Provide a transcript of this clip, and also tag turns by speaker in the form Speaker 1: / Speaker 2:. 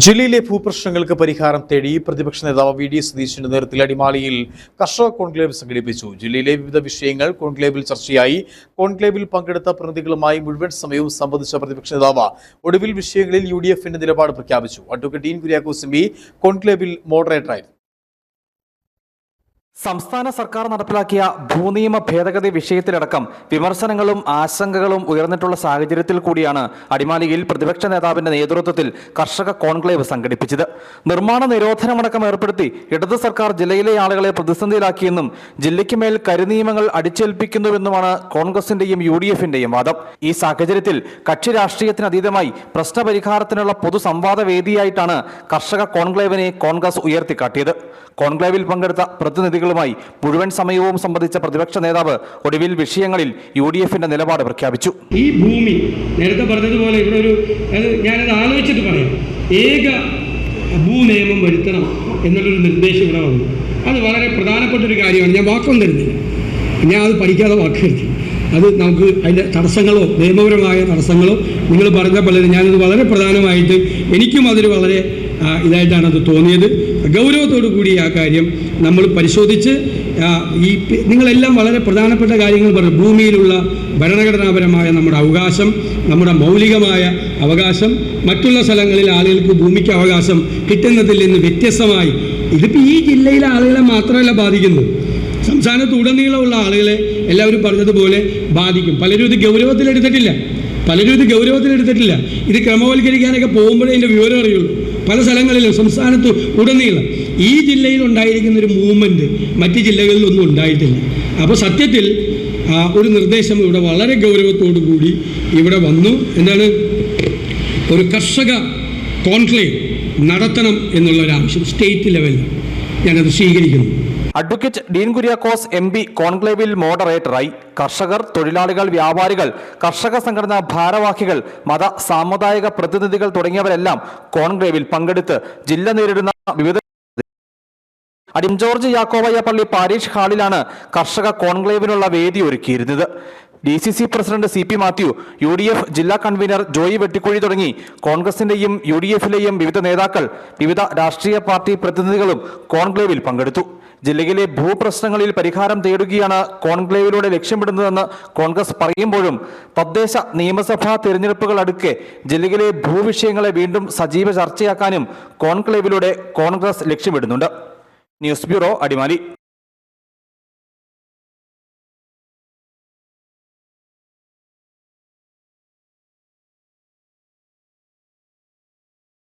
Speaker 1: ജില്ലയിലെ ഭൂപ്രശ്നങ്ങൾക്ക് പരിഹാരം തേടി പ്രതിപക്ഷ നേതാവ് വി ഡി സതീശിന്റെ നേതൃത്വത്തിൽ അടിമാലിയിൽ കർഷക കോൺക്ലേവ് സംഘടിപ്പിച്ചു. ജില്ലയിലെ വിവിധ വിഷയങ്ങൾ കോൺക്ലേവിൽ ചർച്ചയായി. കോൺക്ലേവിൽ പങ്കെടുത്ത പ്രതിനിധികളുമായി മുഴുവൻ സമയവും സംബന്ധിച്ച പ്രതിപക്ഷ നേതാവ് ഒടുവിൽ വിഷയങ്ങളിൽ യു നിലപാട് പ്രഖ്യാപിച്ചു. അഡ്വക്കേറ്റ് ഡീൻ കുര്യാക്കോസ് എം കോൺക്ലേവിൽ മോഡറേറ്ററായിരുന്നു
Speaker 2: സംസ്ഥാന സർക്കാർ നടപ്പിലാക്കിയ ഭൂനിയമ ഭേദഗതി വിഷയത്തിലടക്കം വിമർശനങ്ങളും ആശങ്കകളും ഉയർന്നിട്ടുള്ള സാഹചര്യത്തിൽ കൂടിയാണ് അടിമാലിയിൽ പ്രതിപക്ഷ നേതാവിന്റെ നേതൃത്വത്തിൽ കർഷക കോൺക്ലേവ് സംഘടിപ്പിച്ചത്. നിർമ്മാണ നിരോധനമടക്കം ഏർപ്പെടുത്തി ഇടതു സർക്കാർ ജില്ലയിലെ ആളുകളെ പ്രതിസന്ധിയിലാക്കിയെന്നും ജില്ലയ്ക്ക് മേൽ കരുനിയമങ്ങൾ അടിച്ചേൽപ്പിക്കുന്നുവെന്നുമാണ് കോൺഗ്രസിന്റെയും യു ഡി എഫിന്റെയും വാദം. ഈ സാഹചര്യത്തിൽ കക്ഷി രാഷ്ട്രീയത്തിന് അതീതമായി പ്രശ്നപരിഹാരത്തിനുള്ള പൊതുസംവാദ വേദിയായിട്ടാണ് കർഷക കോൺക്ലേവിനെ കോൺഗ്രസ് ഉയർത്തിക്കാട്ടിയത്. കോൺക്ലേവിൽ പങ്കെടുത്ത പ്രതിനിധികളുമായി മുഴുവൻ സമയവും സംബന്ധിച്ച പ്രതിപക്ഷ നേതാവ് ഒടുവിൽ വിഷയങ്ങളിൽ യു ഡി എഫിന്റെ നിലപാട് പ്രഖ്യാപിച്ചു.
Speaker 3: ഈ ഭൂമി നേരത്തെ പറഞ്ഞതുപോലെ ഇവിടെ ഒരു ഞാനത് ആലോചിച്ചിട്ട് പറയാം. ഏക ഭൂനിയമം വരുത്തണം എന്നുള്ളൊരു നിർദ്ദേശം ഇവിടെ വന്നു. അത് വളരെ പ്രധാനപ്പെട്ട ഒരു കാര്യമാണ്. ഞാൻ വാക്കൊന്നും തരുന്നില്ല. ഞാൻ അത് പഠിക്കാതെ വാക്കെടുത്തി അത് നമുക്ക് അതിന്റെ തടസ്സങ്ങളോ നിയമപരമായ തടസ്സങ്ങളോ നിങ്ങൾ പറഞ്ഞ പലരും ഞാനത് വളരെ പ്രധാനമായിട്ട് എനിക്കും അതൊരു വളരെ ഇതായിട്ടാണ് അത് തോന്നിയത്. ഗൗരവത്തോടു കൂടി ആ കാര്യം നമ്മൾ പരിശോധിച്ച് ഈ നിങ്ങളെല്ലാം വളരെ പ്രധാനപ്പെട്ട കാര്യങ്ങൾ പറഞ്ഞു. ഭൂമിയിലുള്ള ഭരണഘടനാപരമായ നമ്മുടെ അവകാശം നമ്മുടെ മൗലികമായ അവകാശം മറ്റുള്ള സ്ഥലങ്ങളിൽ ആളുകൾക്ക് ഭൂമിക്ക് അവകാശം കിട്ടുന്നതിൽ നിന്ന് വ്യത്യസ്തമായി ഇതിപ്പോൾ ഈ ജില്ലയിലെ ആളുകളെ മാത്രമല്ല ബാധിക്കുന്നു. സംസ്ഥാനത്ത് ഉടനീളമുള്ള ആളുകളെ എല്ലാവരും പറഞ്ഞതുപോലെ ബാധിക്കും. പലരും ഇത് ഗൗരവത്തിലെടുത്തിട്ടില്ല പലരും ഇത് ഗൗരവത്തിലെടുത്തിട്ടില്ല ഇത് ക്രമവൽക്കരിക്കാനൊക്കെ പോകുമ്പോഴേ എന്റെ വിവരം അറിയുള്ളൂ. പല സ്ഥലങ്ങളിലും സംസ്ഥാനത്ത് ഉടനീളം ഈ ജില്ലയിൽ ഉണ്ടായിരിക്കുന്ന ഒരു മൂവ്മെന്റ് മറ്റ് ജില്ലകളിലൊന്നും ഉണ്ടായിട്ടില്ല. അപ്പോൾ സത്യത്തിൽ ഒരു നിർദ്ദേശം ഇവിടെ വളരെ ഗൗരവത്തോടു കൂടി ഇവിടെ വന്നു. എന്താണ്? ഒരു കർഷക കോൺക്ലേവ് നടത്തണം എന്നുള്ള ഒരു ആവശ്യം സ്റ്റേറ്റ് ലെവലിൽ ഞാനത് സ്വീകരിക്കുന്നു.
Speaker 2: Advocate Dean Kuriakose M P കോൺക്ലേവിൽ മോഡറേറ്ററായി. കർഷകർ തൊഴിലാളികൾ വ്യാപാരികൾ കർഷക സംഘടനാ ഭാരവാഹികൾ മത സാമുദായിക പ്രതിനിധികൾ തുടങ്ങിയവരെല്ലാം കോൺക്ലേവിൽ പങ്കെടുത്ത് ജില്ല നേരിടുന്ന വിവിധ അടിം ജോർജ് യാക്കോവയ്യ പള്ളി പാരീഷ് ഹാളിലാണ് കർഷക കോൺക്ലേവിനുള്ള വേദി ഒരുക്കിയിരുന്നത്. D C C president C P Mathew U D F ജില്ലാ കൺവീനർ ജോയി വെട്ടിക്കുഴി തുടങ്ങി. കോൺഗ്രസിന്റെയും യു ഡി എഫിലെയും വിവിധ നേതാക്കൾ വിവിധ രാഷ്ട്രീയ പാർട്ടി പ്രതിനിധികളും കോൺക്ലേവിൽ പങ്കെടുത്തു. ജില്ലയിലെ ഭൂപ്രശ്നങ്ങളിൽ പരിഹാരം തേടുകയാണ് കോൺക്ലേവിലൂടെ ലക്ഷ്യമിടുന്നതെന്ന് കോൺഗ്രസ് പറയുമ്പോഴും തദ്ദേശ നിയമസഭാ തിരഞ്ഞെടുപ്പുകൾ അടുക്കെ ജില്ലയിലെ ഭൂവിഷയങ്ങളെ വീണ്ടും സജീവ ചർച്ചയാക്കാനും കോൺക്ലേവിലൂടെ കോൺഗ്രസ് ലക്ഷ്യമിടുന്നുണ്ട്. News bureau Adimali.